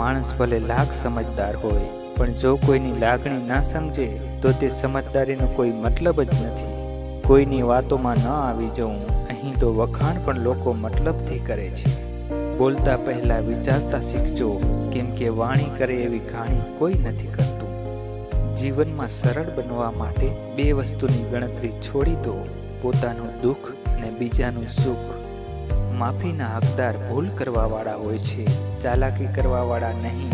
માણસ ભલે લાખ સમજદાર હોય, પણ જો કોઈની લાગણી ના સમજે, તો તે સમજદારીનો કોઈ મતલબ જ નથી. કોઈની વાતોમાં ન આવી જવું, અહીં તો વખાણ પણ લોકો મતલબથી કરે છે. બોલતા પહેલા વિચારતા શીખજો, કેમ કે વાણી કરે એવી ઘાણી કોઈ નથી કરતું. જીવનમાં સરળ બનવા માટે બે વસ્તુની ગણતરી છોડી દો, પોતાનું દુઃખ અને બીજાનું સુખ. માફીના હકદાર ભૂલ કરવાવાળા હોય છે, ચાલાકી કરવાવાળા નહીં.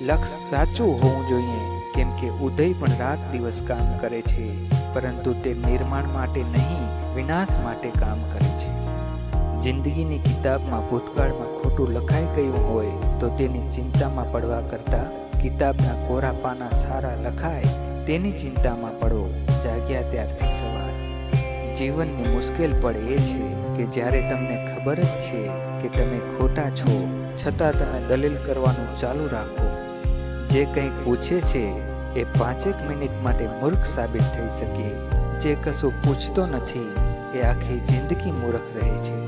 લક્ષ સાચું હોવું જોઈએ, કેમ કે ઉદય પણ રાત દિવસ કામ કરે છે, પરંતુ તે નિર્માણ માટે નહીં, વિનાશ માટે કામ કરે છે. જિંદગીની કિતાબમાં ભૂતકાળમાં ખોટું લખાઈ ગયું હોય, તો તેની ચિંતામાં પડવા કરતાં કિતાબના કોરા પાના સારા લખાય, તેની ચિંતામાં પડો, જાગ્યા ત્યારથી સવાર. જીવનની મુશ્કેલ પડ એ છે કે જ્યારે તમને ખબર જ છે કે તમે ખોટા છો, છતાં તમે દલીલ કરવાનું ચાલુ રાખો. જે કંઈક પૂછે છે એ પાંચેક મિનિટ માટે મૂર્ખ સાબિત થઈ શકે. જે કશું પૂછતો નથી એ આખી જિંદગી મૂર્ખ રહે છે.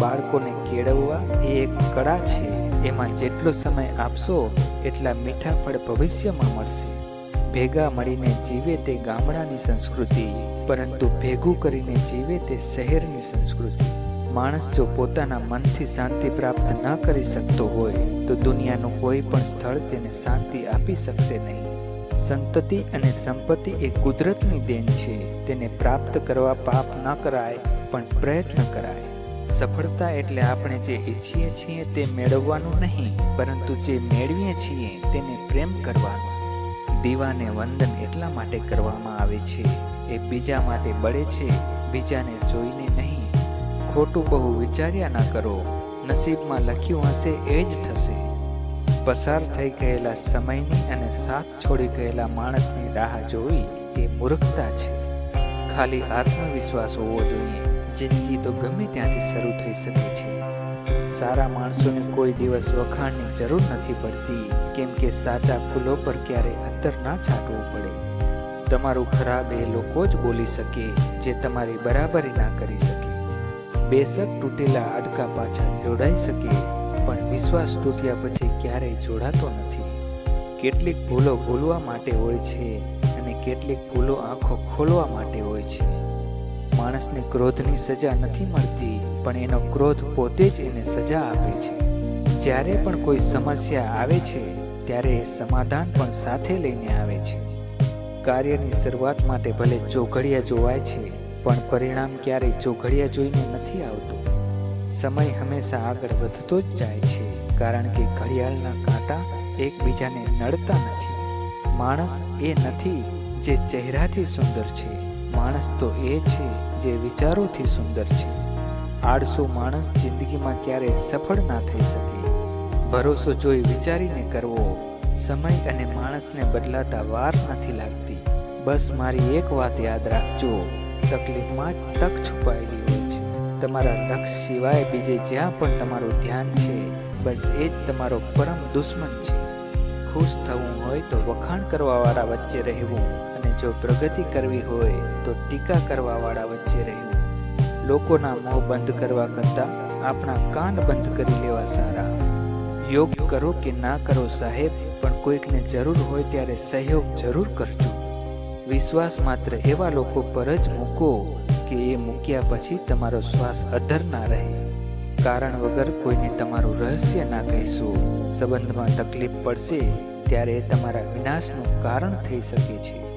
બાળકોને કેળવવા એ એક કળા છે. એમાં જેટલો સમય આપશો, એટલા મીઠા ફળ ભવિષ્યમાં મળશે. ભેગા મળીને જીવે તે ગામડાની સંસ્કૃતિ. પરંતુ ભેગું કરીને જીવે તે શહેરની સંસ્કૃતિ. માણસ જો પોતાના મનથી શાંતિ પ્રાપ્ત ન કરી શકતો હોય, તો દુનિયાનું કોઈ પણ સ્થળ તેને શાંતિ આપી શકશે નહીં. સંતતિ અને સંપત્તિ એ કુદરતની દેન છે. તેને પ્રાપ્ત કરવા પાપ ન કરાય, પણ પ્રયત્ન કરાય. સફળતા એટલે આપણે જે ઈચ્છીએ છીએ તે મેળવવાનું નહીં, પરંતુ જે મેળવીએ છીએ તેને પ્રેમ કરવાનો. દીવાને વંદન એટલા માટે કરવામાં આવે છે એ બીજા માટે બળે છે, બીજાને જોઈને નહીં. ખોટું બહુ વિચાર્યા ના કરો. નસીબમાં લખ્યું હશે, એ જ થશે. પસાર થઈ ગયેલા સમયની અને સાથ છોડી ગયેલા માણસની રાહ જોવી એ મૂર્ખતા છે. ખાલી આત્મવિશ્વાસ હોવો જોઈએ. જિંદગી તો ગમે ત્યાંથી શરૂ થઈ શકે છે. સારા માણસોને કોઈ દિવસ વખાણની જરૂર નથી પડતી, કેમ કે સાચા ફૂલો પર ક્યારે અત્તર ના છાંટવું પડે. તમારું ખરાબ એ લોકો જ બોલી શકે, જે તમારી બરાબરી ના કરી શકે. બેશક તૂટેલા હાડકા પાછા જોડાઈ શકે, પણ વિશ્વાસ તૂટ્યા પછી ક્યારેય જોડાતો નથી. કેટલીક ભૂલો ભૂલવા માટે હોય છે અને કેટલીક ભૂલો આંખો ખોલવા માટે હોય છે. માણસને ક્રોધની સજા નથી મળતી, પણ એનો ક્રોધ પોતે જ એને સજા આપે છે. જ્યારે પણ કોઈ સમસ્યા આવે છે, ત્યારે એ સમાધાન પણ સાથે લઈને આવે છે. કાર્યની શરૂઆત માટે ભલે ચોઘડિયા જોવાય છે, પણ પરિણામ ક્યારેય ચોઘડિયા જોઈને નથી આવતું. સમય હંમેશા આગળ વધતો જ જાય છે, કારણ કે ઘડિયાળના કાંટા એકબીજાને નડતા નથી. માણસ એ નથી જે ચહેરાથી સુંદર છે, માણસ તો એ છે જે વિચારોથી સુંદર છે. આળસો માણસ જિંદગીમાં ક્યારેય સફળ ના થઈ શકે. ભરોસો જોઈ વિચારીને કરવો સમય અને માણસને બદલાતા વાર નથી લાગતી. બસ મારી એક વાત યાદ રાખજો. તકલીફમાં તક છુપાયેલી હોય છે. તમારા લક્ષ સિવાય બીજે જ્યાં પણ તમારું ધ્યાન છે. બસ એ જ તમારો પરમ દુશ્મન છે. ખુશ થવું હોય તો વખાણ કરવાવાળા વચ્ચે રહેવું અને જો પ્રગતિ કરવી હોય તો ટીકા કરવાવાળા વચ્ચે રહેવું. લોકોના મોં બંધ કરવા કરતાં આપણા કાન બંધ કરી લેવા સારા. યોગ કરો કે ના કરો સાહેબ, પણ કોઈકને જરૂર હોય ત્યારે સહયોગ જરૂર કરજો. વિશ્વાસ માત્ર એવા લોકો પર જ મૂકો કે એ મૂક્યા પછી તમારો શ્વાસ અધર ના રહે. કારણ વગર કોઈને તમારું રહસ્ય ના કહેશો. સંબંધમાં તકલીફ પડશે ત્યારે એ તમારા વિનાશનું કારણ થઈ શકે છે.